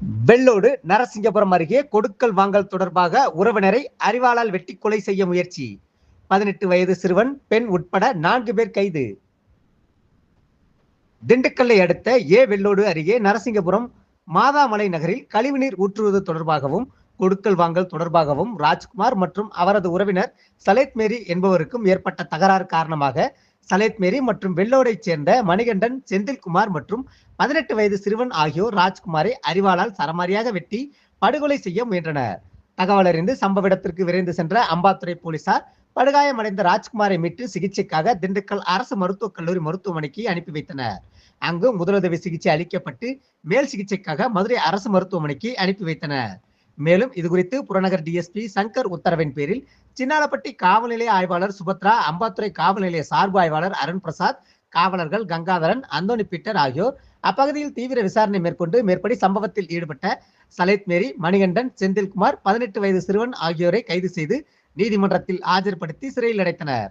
வெள்ளோடு நரசிங்கபுரம் அருகே கொடுக்கல் வாங்கல் தொடர்பாக உறவினரை அறிவாளால் வெட்டி கொலை செய்ய முயற்சி. பதினெட்டு வயது சிறுவன் பெண் உட்பட நான்கு பேர் கைது. திண்டுக்கல்லை அடுத்த ஏ வெள்ளோடு அருகே நரசிங்கபுரம் மாதாமலை நகரில் கழிவுநீர் ஊற்றுவது தொடர்பாகவும் கொடுக்கல் வாங்கல் தொடர்பாகவும் ராஜ்குமார் மற்றும் அவரது உறவினர் சலேத் மேரி என்பவருக்கும் ஏற்பட்ட தகராறு காரணமாக சலேத் மேரி மற்றும் வெள்ளோரைச் சேர்ந்த மணிகண்டன் செந்தில்குமார் மற்றும் பதினெட்டு வயது சிறுவன் ஆகியோர் ராஜ்குமாரை அறிவாளால் சரமாரியாக வெட்டி படுகொலை செய்ய முயன்றனர். தகவல் அறிந்து சம்பவ இடத்திற்கு விரைந்து சென்ற அம்பாத்துறை போலீசார் படுகாயமடைந்த ராஜ்குமாரை மீட்டு சிகிச்சைக்காக திண்டுக்கல் அரசு மருத்துவக் கல்லூரி மருத்துவமனைக்கு அனுப்பி வைத்தனர். அங்கு முதலுதவி சிகிச்சை அளிக்கப்பட்டு மேல் சிகிச்சைக்காக மதுரை அரசு மருத்துவமனைக்கு அனுப்பி வைத்தனர். மேலும் இது குறித்து புறநகர் டிஎஸ்பி சங்கர் உத்தரவின் பேரில் சின்னாலப்பட்டி காவல் நிலைய ஆய்வாளர் சுபத்ரா அம்பாத்துறை காவல் நிலைய சார்பு ஆய்வாளர் அருண் பிரசாத் காவலர்கள் கங்காதரன் அந்தோனி பீட்டர் ஆகியோர் அப்பகுதியில் தீவிர விசாரணை மேற்கொண்டு மேற்படி சம்பவத்தில் ஈடுபட்ட சலேத் மேரி மணிகண்டன் செந்தில்குமார் பதினெட்டு வயது சிறுவன் ஆகியோரை கைது செய்து நீதிமன்றத்தில் ஆஜர்படுத்தி சிறையில் அடைத்தனர்.